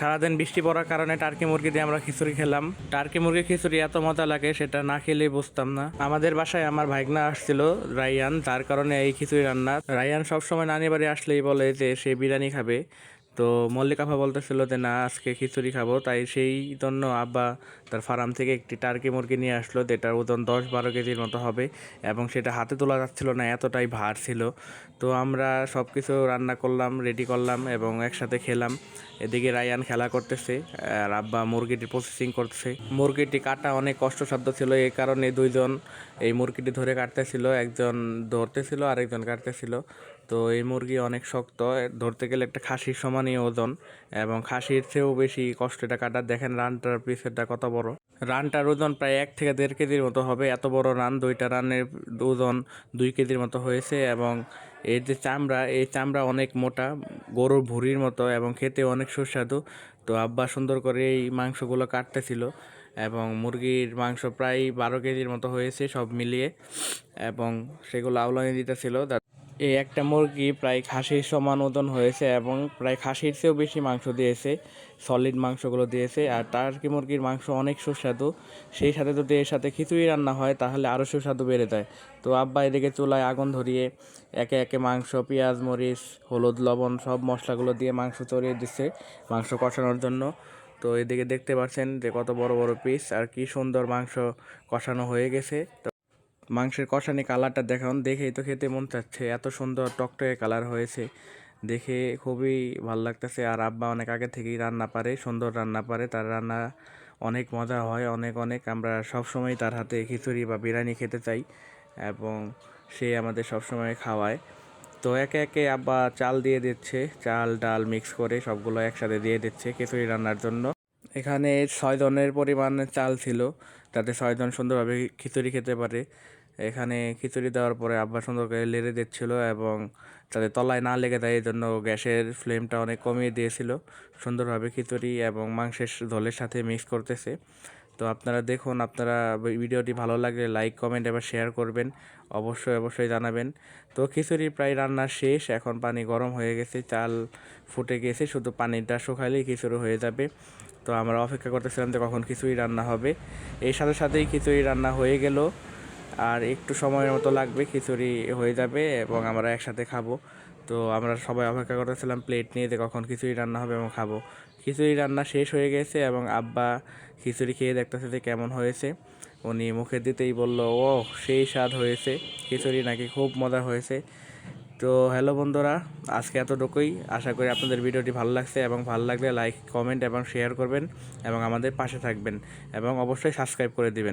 সারাদিন বৃষ্টি পড়ার কারণে টার্কি মুরগি দিয়ে আমরা খিচুড়ি খেলাম। টার্কি মুরগি খিচুড়ি এত মজা লাগে, সেটা না খেলেই বুঝতাম না। আমাদের বাসায় আমার ভাইগনা আসছিল, রায়ান, তার কারণে এই খিচুড়ি রান্না। রায়ান সবসময় নানি বাড়ি আসলেই বলে যে সে বিরিয়ানি খাবে। তো মল্লিক আফা বলতেছিল যে, না, আজকে খিচুড়ি খাব। তাই সেই জন্য আব্বা তার ফার্ম থেকে একটি টার্কি মুরগি নিয়ে আসলো, যেটার ওজন দশ বারো কেজির মতো হবে এবং সেটা হাতে তোলা যাচ্ছিল না, এতটাই ভার ছিল। তো আমরা সব কিছু রান্না করলাম রেডি করলাম এবং একসাথে খেলাম। এদিকে রায়ান খেলা করতেছে আর আব্বা মুরগিটি প্রসেসিং করতেছে। মুরগিটি কাটা অনেক কষ্টসাধ্য ছিল এই কারণে দুইজন এই মুরগিটি ধরে কাটতেছিল। একজন ধরতেছিল, আরেকজন কাটতেছিল। তো এই মুরগি অনেক শক্ত, ধরতে গেলে একটা খাসির সমানই ওজন এবং খাসির চেয়েও বেশি কষ্ট এটা কাটার। দেখেন রানটার পিসেরটা কত বড়। রানটার ওজন প্রায় এক থেকে দেড় কেজির মতো হবে, এত বড় রান, দুইটা রানের ওজন দুই কেজির মতো হয়েছে এবং এর যে চামড়া, এই চামড়া অনেক মোটা গরুর ভুঁড়ির মতো এবং খেতে অনেক সুস্বাদু। তো আব্বা সুন্দর করে এই মাংসগুলো কাটতেছিল এবং মুরগির মাংস প্রায় বারো কেজির মতো হয়েছে সব মিলিয়ে এবং সেগুলো আউলানি দিতেছিল এই একটা মুরগি প্রায় খাসির সমান ওজন হয়েছে এবং প্রায় খাসির চেয়েও বেশি মাংস দিয়েছে সলিড মাংসগুলো দিয়েছে। আর টার্কি মুরগির মাংস অনেক সুস্বাদু, সেই সাথে যদি এর সাথে খিচুড়ি রান্না হয় তাহলে আরও সুস্বাদু বেড়ে যায়। তো আব্বা এদিকে চুলায় আগুন ধরিয়ে একে একে মাংস, পেঁয়াজ, মরিচ, হলুদ, লবণ সব মশলাগুলো দিয়ে মাংস চড়িয়ে দিচ্ছে মাংস কষানোর জন্য। তো এদিকে দেখতে পাচ্ছেন যে কত বড় বড় পিস আর কি সুন্দর মাংস কষানো হয়ে গেছে। তো মাংসের কষানি কালারটা দেখান, দেখেই তো খেতে মন চাচ্ছে। এত সুন্দর টকটকে কালার হয়েছে। দেখে খুবই ভালো লাগতেছে। আর আব্বা অনেক আগে থেকেই রান্না পারে, সুন্দর রান্না পারে। তার রান্না অনেক মজা হয়, অনেক অনেক। আমরা সবসময় তার হাতে খিচুড়ি বা বিরিয়ানি খেতে চাই এবং সে আমাদের সবসময় খাওয়ায়। তো একে একে আব্বা চাল দিয়ে দিচ্ছে। চাল, ডাল মিক্স করে সবগুলো একসাথে দিয়ে দিচ্ছে খিচুড়ি রান্নার জন্য। এখানে ছয় জনের পরিমাণ চাল ছিল। যাতে ছয়জন সুন্দরভাবে খিচুড়ি খেতে পারে। এখানে খিচুড়ি দেওয়ার পরে আব্বা সুন্দর করে লেড়ে দিচ্ছিল এবং যাতে তলায় না লেগে যায় এই জন্য গ্যাসের ফ্লেমটা অনেক কমিয়ে দিয়েছিল। সুন্দরভাবে খিচুড়ি এবং মাংসের ঝোলের সাথে মিক্স করতেছে। তো আপনারা দেখুন, আপনারা ভিডিওটি ভালো লাগলে লাইক, কমেন্ট এবার শেয়ার করবেন। অবশ্যই অবশ্যই জানাবেন। তো খিচুড়ি প্রায় রান্না শেষ, এখন পানি গরম হয়ে গেছে, চাল ফুটে গেছে, শুধু পানিটা শুকালেই খিচুড়ি হয়ে যাবে। তো আমরা অপেক্ষা করতেছিলাম যে কখন খিচুড়ি রান্না হবে। এর সাথে সাথেই খিচুড়ি রান্না হয়ে গেল। আর একটু সময়ের মতো লাগবে, খিচুড়ি হয়ে যাবে এবং আমরা একসাথে খাব। তো আমরা সবাই অপেক্ষা করতেছিলাম প্লেট নিয়ে যে কখন খিচুড়ি রান্না হবে এবং খাব। খিচুড়ি রান্না শেষ হয়ে গেছে এবং আব্বা খিচুড়ি খেয়ে দেখতেছে যে কেমন হয়েছে। উনি মুখে দিতেই বলল, ও, সেই স্বাদ হয়েছে। খিচুড়ি নাকি খুব মজা হয়েছে। তো হ্যালো বন্ধুরা, আজকে এতটুকুই। আশা করি আপনাদের ভিডিওটি ভালো লাগছে এবং ভালো লাগলে লাইক কমেন্ট এবং শেয়ার করবেন এবং আমাদের পাশে থাকবেন এবং অবশ্যই সাবস্ক্রাইব করে দিবেন।